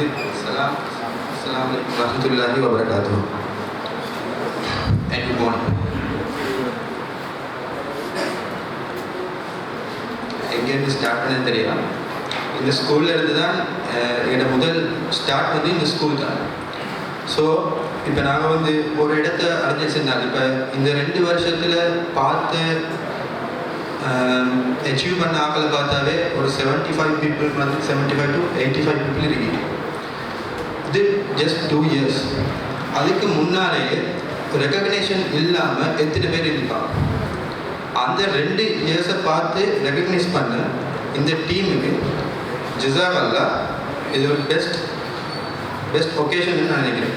Salam. Assalamu alaikum warahmatullahi wabarakatuh. And எங்கேருந்து start பண்ண தெரியும் இந்த ஸ்கூல்ல இருந்து தான் என்னோட முதல் ஸ்டார்ட் வந்து இந்த ஸ்கூல் தான் ஸோ இப்போ நாங்கள் வந்து ஒரு இடத்த அடைஞ்சிருந்தாங்க இப்போ இந்த ரெண்டு வருஷத்தில் பார்த்து அச்சீவ் பண்ண ஆக்களை பார்த்தாவே ஒரு செவன்ட்டி ஃபைவ் பீப்புள் வந்து seventy five to eighty five people இருக்கு இது ஜஸ்ட் டூ இயர்ஸ் அதுக்கு முன்னாலேயே ரெக்கக்னேஷன் இல்லாமல் எத்தனை பேர் இருப்பாங்க? அந்த ரெண்டு இயர்ஸை பார்த்து ரெக்கக்னைஸ் பண்ண இந்த டீமுக்கு ஜிசாவல்லா இது ஒரு பெஸ்ட் பெஸ்ட் ஒகேஷன் நான் நினைக்கிறேன்.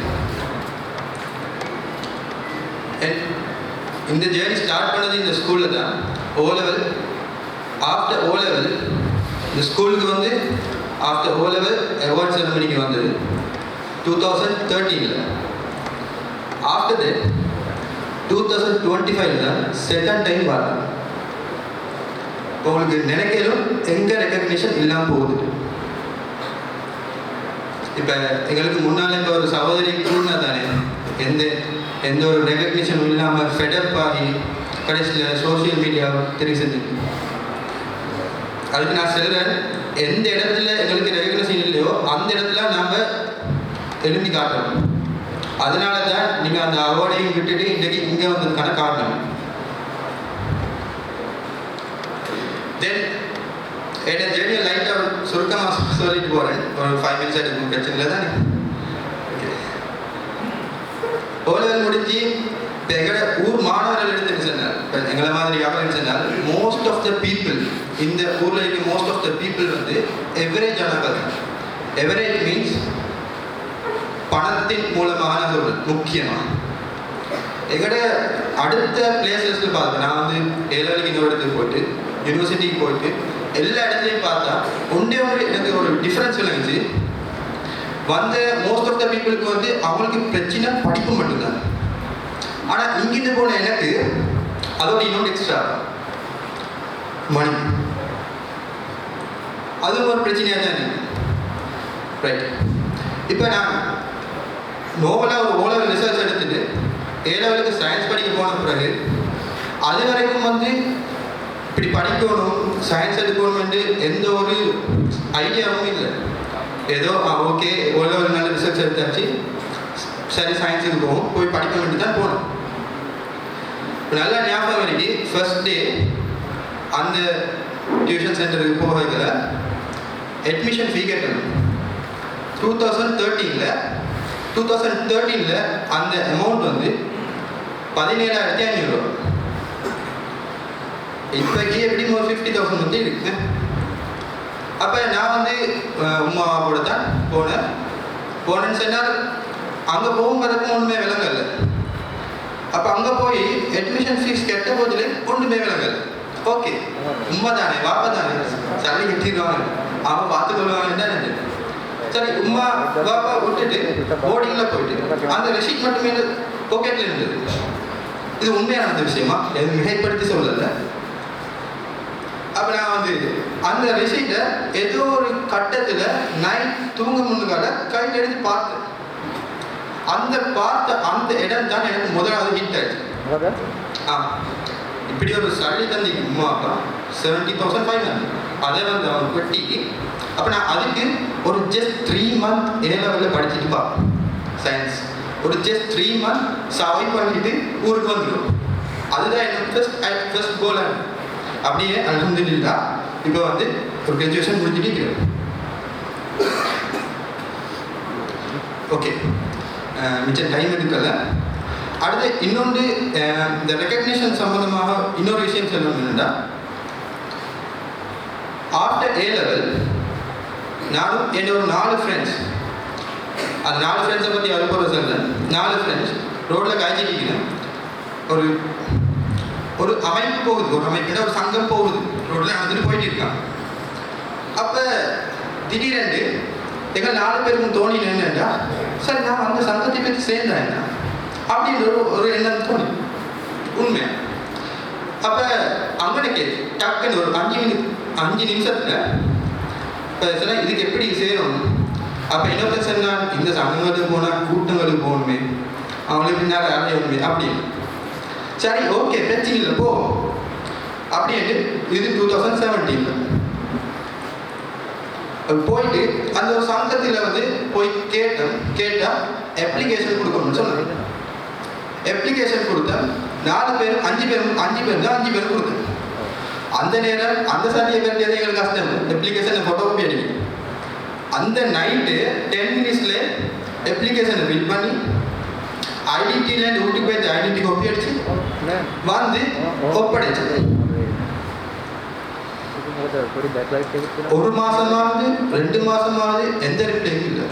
இந்த ஜேர்னி ஸ்டார்ட் பண்ணது இந்த ஸ்கூலில் தான். O level after O level இந்த ஸ்கூலுக்கு வந்து ஆஃப்டர் ஓ லெவல் அவார்ட் செரமனிக்கு வந்தது. Two thousand தேர்ட்டீனில் after that two thousand twenty ஃபைவ்ல தான் செகண்ட் டைம் பார்த்தேன் உங்களுக்கு நினைக்கலும் எங்கே ரெக்கக்னிஷன் இல்லாமல் போகுது. இப்போ எங்களுக்கு முன்னால் இப்போ ஒரு சகோதரி கூடினா தானே எந்த எந்த ஒரு ரெக்கக்னிஷனும் இல்லாமல் ஃபெடப் ஆகி கடைசியில் சோஷியல் மீடியா தெரிவிச்சது அதுக்கு நான் சொல்கிறேன் எந்த இடத்துல எங்களுக்கு ரெகக்னிஷன் இல்லையோ அந்த இடத்துல நாங்கள் எழுதி காட்டணும். அதனால தான் நீங்கள் அந்த அவார்டையும் விட்டுட்டு இன்றைக்கி இங்கே வந்ததுக்கான காரணம் தென் என்ன ஜெர்னியை லைட்டாக சுருக்கமாக சொல்லிட்டு போகிறேன் ஒரு ஃபைவ் மினிட்ஸ் எடுக்கும் பிரச்சனை இல்லை தானே ஓலெவல் முடிஞ்சு இப்போ எங்களோட ஊர் மாணவர்கள் எடுத்துன்னு சொன்னார் இப்போ எங்களை மாதிரி யாரும் சொன்னால் மோஸ்ட் ஆஃப் த பீப்புள் இந்த ஊரில் இருக்க மோஸ்ட் ஆஃப் த பீப்புள் வந்து எவரேஜ் ஆனவர்கள். எவரேஜ் மீன்ஸ் பணத்தின் மூலமானது ஒரு முக்கியமாக எங்கட அடுத்த பிளேசஸ்ல பார்த்தா நான் வந்து ஏழரைக்கு இன்னொரு இடத்துக்கு போயிட்டு யூனிவர்சிட்டிக்கு போயிட்டு எல்லா இடத்துலையும் பார்த்தா ஒன்றே ஒன்று எனக்கு ஒரு டிஃப்ரென்ஸ் விளைஞ்சு வந்த மோஸ்ட் ஆஃப் த பீப்புளுக்கு வந்து அவங்களுக்கு பிரச்சனை படிப்பு மட்டும்தான். ஆனால் இங்கிருந்து போன எனக்கு அதோட இன்னொன்று எக்ஸ்ட்ரா மணி அதுவும் ஒரு பிரச்சனையாக தான்? இருக்கு ரைட் இப்போ நான் நோவலாக ஒரு ஓலவர் ரிசர்ச் எடுத்துட்டு ஏ லெவலுக்கு சயின்ஸ் படிக்க போன பிறகு அது வரைக்கும் வந்து இப்படி படிக்கணும் சயின்ஸ் எடுக்கணும்னு எந்த ஒரு ஐடியாவும் இல்லை. ஏதோ ஓகே ஓ நல்ல ரிசர்ச் எடுத்தாச்சு சரி சயின்ஸுக்கு போவோம் போய் படிக்க வேண்டி தான் போனோம். நல்லா ஞாபகம் இருக்கு ஃபர்ஸ்ட் டே அந்த டியூஷன் சென்டருக்கு போகிறதுல அட்மிஷன் ஃபீ கட்டணும் டூ தௌசண்ட் தேர்ட்டீனில் டூ தௌசண்ட் தேர்ட்டீனில் அந்த அமௌண்ட் வந்து பதினேழாயிரத்தி ஐநூறுரூவா இப்போக்கி எப்படியும் ஒரு ஃபிஃப்டி தௌசண்ட் வந்து இருக்கு? அப்போ நான் வந்து உமா கூட தான் போனேன். போனேன்னு சொன்னால் அங்கே போகும்போதுக்கும் ஒன்றுமே விளங்கல அப்போ அங்கே போய் அட்மிஷன் ஃபீஸ் கெட்ட போதில் ஒன்றுமே விளங்கல ஓகே. உண்மை தானே வாப்பா தானே சளி கட்டிடுவாங்க. அவன் பார்த்துக்கொள்வாங்க. சரி உமா பாப்பா விட்டுட்டு போர்டிங்கில் போயிட்டு அந்த ரெசிப்ட் மட்டுமே பாக்கெட்டில் இருந்தது இது உண்மையான விஷயமா? எது மிகைப்படுத்தி சொல்லல. அப்போ நான் வந்து அந்த ரெசிப்டை ஏதோ ஒரு கட்டத்தில் நைட் தூங்க முன்னுக்கால கையில் எடுத்து பார்த்தேன். அந்த பார்த்த அந்த இடம் தான் எனக்கு முதலாவது ஹிட் ஆயிடுச்சு. ஆ இப்படி ஒரு சளி தந்தி உமா அப்பா செவன்ட்டி தௌசண்ட் ஃபைவ் ஹண்ட்ரட் அதை வந்து அவன் வெட்டிக்கு அப்போ நான் அதுக்கு ஒரு ஜஸ்ட் த்ரீ மந்த் ஏ லெவலில் படிச்சுட்டு பா சயின்ஸ் ஒரு ஜஸ்ட் த்ரீ மந்த் சவை பண்ணிட்டு ஊருக்கு வந்துடும் அதுதான் எனக்கு ஃபர்ஸ்ட் ஃபர்ஸ்ட் கோல் அப்படியே அலமதுல்லா இப்போ வந்து ஒரு கிராஜுவேஷன் முடிஞ்சுட்டு ஓகே மிச்சம் டைம் எடுக்கல அடுத்து இன்னொன்று இந்த ரெக்கக்னிஷன் சம்பந்தமாக இன்னொரு விஷயம் சொல்லணும் என்னென்னா ஆஃப்டர் ஏ லெவல் நானும் என்னோட ஒரு நாலு ஃப்ரெண்ட்ஸ் அது நாலு ஃப்ரெண்ட்ஸை பற்றி அனுப்புகிற சொல்கிறேன் நாலு ஃப்ரெண்ட்ஸ் ரோட்டில் காய்ச்சிக்கிறேன் ஒரு ஒரு அமைப்பு போகுது. ஒரு அமைப்பில் ஒரு சங்கம் போகுது. ரோட்டில் நடந்துட்டு போயிட்டு இருக்கான் அப்போ திடீரென்று எங்கள் நாலு பேருக்கும் தோணி என்னன்னா சரி நான் அந்த சங்கத்தை பற்றி சேர்ந்தேன். என்ன அப்படின்ற ஒரு ஒரு எண்ணம் தோணி உண்மை. அப்போ அங்கனுக்கு டக்குன்னு ஒரு அஞ்சு நிமி அஞ்சு நிமிஷத்தில் இப்போ இதுக்கு எப்படி செய்யணும் அப்போ இன்னொருத்தர் சொன்னான் இந்த சங்கங்களுக்கு போனால் கூட்டங்களுக்கு போகணுமே. அவங்களுக்கு பின்னால் அலையணுமே அப்படின்னு சரி ஓகே பிரச்சனை இல்லை போ அப்படின்ட்டு இது டூ தௌசண்ட் செவன்டீனில் போயிட்டு அந்த ஒரு சங்கத்தில் வந்து போய் கேட்டோம் கேட்டால் அப்ளிகேஷன் கொடுக்கணும்னு சொன்னாங்க. அப்ளிகேஷன் கொடுத்தா நாலு பேர் அஞ்சு பேர் அஞ்சு பேர் தான் அஞ்சு பேர் கொடுத்தேன். அந்த நேரம் அந்த சர்டிஃபிகேட் எங்களுக்கு கஷ்டம் அப்ளிகேஷன் ஃபோட்டோ காப்பி அடிக்கணும் அந்த நைட்டு டென் மினிட்ஸில் அப்ளிகேஷனை ஃபில் பண்ணி ஐடென்டிட்டியில் ஊட்டி போய் ஐடென்டி காப்பி அடிச்சு வந்து ஒப்படைச்சு. ஒரு மாசமாவது ரெண்டு மாசமாவது எந்த ரிப்ளையும் இல்லை.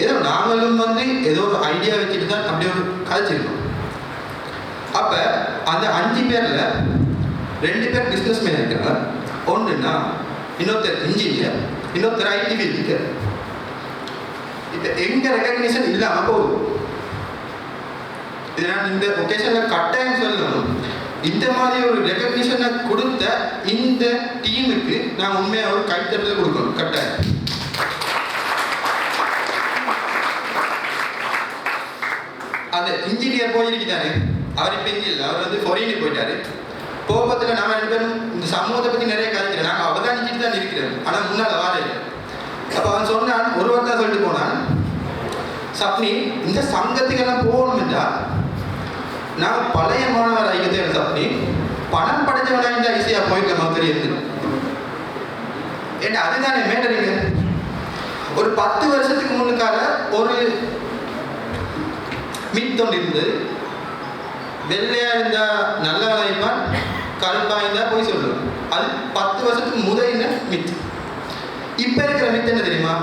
ஏதோ நாங்களும் வந்து ஏதோ ஒரு ஐடியா வச்சுட்டு தான் அப்படி ஒரு கதைச்சிருக்கோம். அப்போ அந்த அஞ்சு பேரில் ரெண்டு பேர் பிஸ்னஸ் மேன் இருக்காங்க. ஒன்றுனா இன்னொருத்தர் இன்ஜினியர் இன்னொருத்தர் ஐடி ஃபீல்டு இப்போ எங்க ரெக்கக்னிஷன் இல்லாமல் போகுது. இது நான் இந்த ஒகேஷனில் கட்டாயம் சொல்லணும். இந்த மாதிரி ஒரு ரெக்கக்னிஷனை கொடுத்த இந்த டீமுக்கு நான் உண்மையாக ஒரு கைத்தட்டல் கொடுக்கணும். கட்டாயம். அந்த இன்ஜினியர் போயிருக்கிறாரு. அவர் இப்போ இங்கே இல்லை. அவர் வந்து பொறியிட்டு போயிட்டாரு. கோபத்தில் நம்ம ரெண்டு பேரும் இந்த சமூகத்தை பற்றி நிறைய கதைக்கிறேன் நாங்கள் அவதானிச்சுட்டு தான் இருக்கிறோம். ஆனால் முன்னால் வாழ அப்போ அவன் சொன்னான் ஒரு தான் சொல்லிட்டு போனான். சப்னி இந்த சங்கத்துக்கெல்லாம் போகணும்டா நான் பழைய மாணவர் ஐக்கியத்தை சப்னி பணம் படைச்சவனா இருந்தால் ஈஸியாக போயிருக்க தெரியுது ஏன்னா அதுதானே மேடரிங்க ஒரு பத்து வருஷத்துக்கு முன்னுக்காக ஒரு மீட் தொண்டு இருந்தது வெள்ளையா இருந்தா நல்ல விளைப்பான் கருப்பா இருந்தா போய் சொல்லுவேன் அது பத்து வருஷத்துக்கு முதலின மித் இப்ப இருக்கிற மித் என்ன தெரியுமா?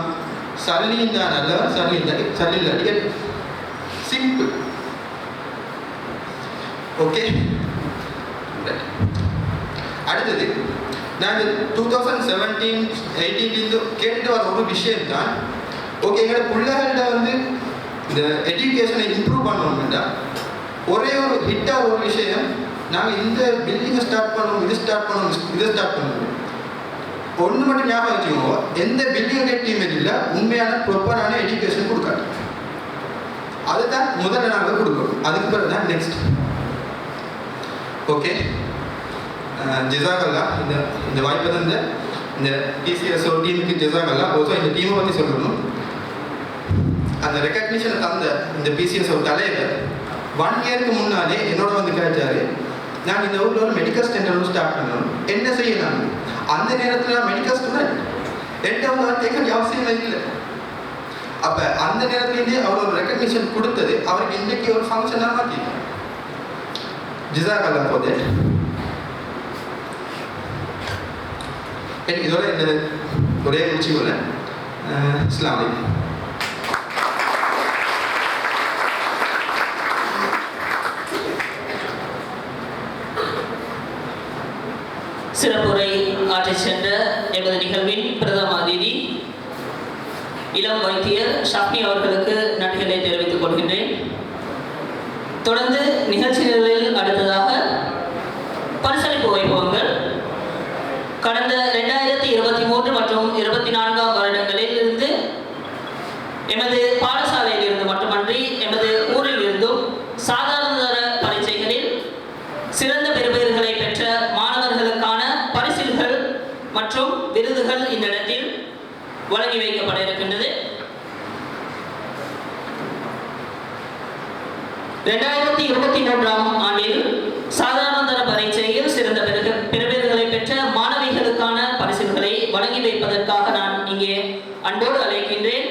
சல்லி தான் நல்லவன் சல்லி தான் சல்லி இல்லாட்டி சிம்பிள் ஓகே அடுத்தது நான் இந்த டூ தௌசண்ட் செவன்டீன் எயிட்டீன்லேருந்து கேட்டு வர ஒரு விஷயம் தான் ஓகே எங்களோட பிள்ளைகள்கிட்ட வந்து இந்த எஜுகேஷனை இம்ப்ரூவ் பண்ணணும்னா ஒரே ஒரு ஹிட்டாக ஒரு விஷயம் நாங்கள் இந்த பில்டிங்கை ஸ்டார்ட் பண்ணணும் இது ஸ்டார்ட் பண்ணணும் இதை ஸ்டார்ட் பண்ணணும். ஒன்று மட்டும் ஞாபகம் வச்சுக்கோங்க. எந்த பில்டிங் கட்டியுமே இல்லை உண்மையான ப்ராப்பரான எஜுகேஷன் கொடுக்காது. அதுதான் முதல்ல நாங்கள் கொடுக்கணும். அதுக்கு பிறகு தான் நெக்ஸ்ட் ஓகே ஜிசாகல்லா இந்த இந்த வாய்ப்பு தந்த இந்த டிசிஎஸ்ஓ டீமுக்கு ஜிசாகல்லா ஓசோ இந்த டீமை பற்றி சொல்லணும். அந்த ரெக்கக்னிஷனை தந்த இந்த பிசிஎஸ்ஓ தலைவர் ஒன் இயருக்கு முன்னாலே என்னோட வந்து கேட்டாரு நான் இந்த ஊரில் ஒரு மெடிக்கல் ஸ்டென்டர் ஸ்டார்ட் பண்ணணும் என்ன செய்யலாம் அந்த நேரத்தில் நான் மெடிக்கல் ஸ்டூடெண்ட் ரெண்டாவது அவங்க கேட்க அவசியம் இல்லை அப்போ அந்த நேரத்துலேருந்தே அவர் ஒரு ரெக்கக்னிஷன் கொடுத்தது அவருக்கு இன்றைக்கு ஒரு ஃபங்க்ஷனாக மாற்றி ஜிசாக் அல்லா போதே இதோட என்னது ஒரே முடிச்சு போல ஷாப்னி அவர்களுக்கு நன்றிகளை தெரிவித்துக் கொள்கின்றேன். தொடர்ந்து நிகழ்ச்சிகளில் அடுத்ததாக பரிசளிப்பு வைபவங்கள் கடந்த ரெண்டாயிரத்தி இருபத்தி மூன்று மற்றும் இருபத்தி நான்காம் வருடங்களில் இருந்து எமது பாடசாலையில் இருந்து மட்டுமன்றி எமது ஊரில் இருந்தும் சாதாரணதர பரீட்சைகளில் சிறந்த பெறுபேறுகளை பெற்ற மாணவர்களுக்கான பரிசில்கள் மற்றும் விருதுகள் இந்த இடத்தில் வழங்கி வைக்கப்பட இருக்கின்றது. இரண்டாயிரத்தி இருபத்தி மூன்றாம் ஆண்டில் சாதாரண தர பரீட்சையில் சிறந்த பெறுக- பெறுபேறுகளை பெற்ற மாணவிகளுக்கான பரிசுகளை வழங்கி வைப்பதற்காக நான் இங்கே அன்போடு அழைக்கின்றேன்.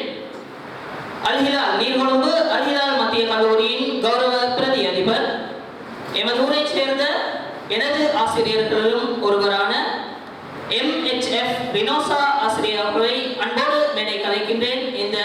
அல்ஹிலால் நீர்கொழும்பு அல்ஹிலால் மத்திய கல்லூரியின் கௌரவ பிரதி அதிபர் எமது ஊரைச் சேர்ந்த எனது ஆசிரியர்களும் ஒருவரான எம்ஹெச்எஃப் எஃப் ஆசிரியர் அவர்களை அன்போடு மேடை கலைக்கின்றேன் இந்த